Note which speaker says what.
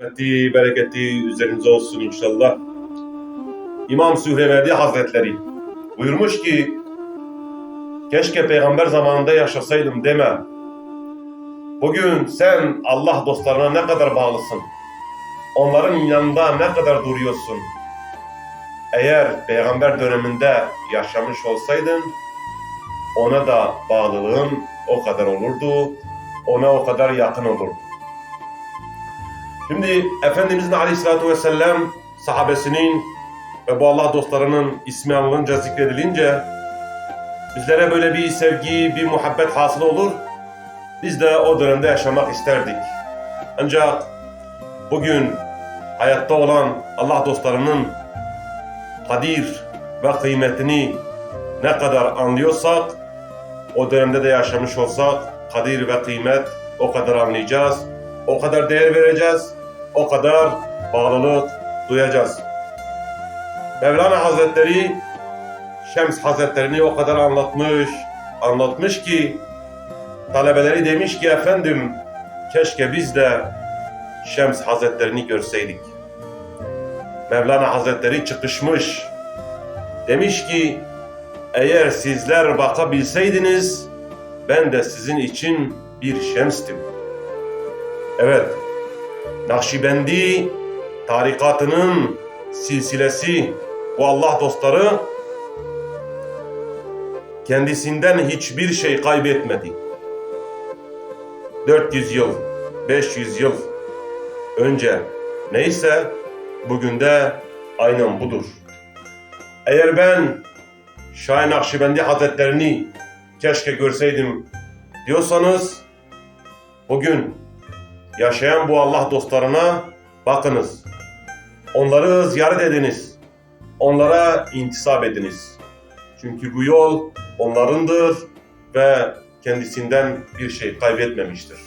Speaker 1: Rahmeti, bereketi üzerinize olsun inşallah. İmam Sühreverdi Hazretleri buyurmuş ki keşke peygamber zamanında yaşasaydım deme. Bugün sen Allah dostlarına ne kadar bağlısın. Onların yanında ne kadar duruyorsun. Eğer peygamber döneminde yaşamış olsaydın ona da bağlılığın o kadar olurdu. Ona o kadar yakın olurdu. Şimdi Efendimizin Aleyhisselatü Vesselam sahabesinin ve bu Allah dostlarının ismi anılınca zikredilince bizlere böyle bir sevgi, bir muhabbet hasıl olur. Biz de o dönemde yaşamak isterdik. Ancak bugün hayatta olan Allah dostlarının kadir ve kıymetini ne kadar anlıyorsak, o dönemde de yaşamış olsak kadir ve kıymet o kadar anlayacağız, o kadar değer vereceğiz, o kadar bağlılık duyacağız. Mevlana Hazretleri Şems Hazretlerini o kadar anlatmış, anlatmış ki talebeleri demiş ki efendim keşke biz de Şems Hazretlerini görseydik. Mevlana Hazretleri çıkışmış. Demiş ki eğer sizler bakabilseydiniz ben de sizin için bir şemstim. Evet, Nakşibendi tarikatının silsilesi bu Allah dostları kendisinden hiçbir şey kaybetmedi. 400 yıl, 500 yıl önce neyse bugün de aynen budur. Eğer ben Şahin Nakşibendi Hazretlerini keşke görseydim diyorsanız bugün yaşayan bu Allah dostlarına bakınız. Onları ziyaret ediniz. Onlara intisap ediniz. Çünkü bu yol onlarındır ve kendisinden bir şey kaybetmemiştir.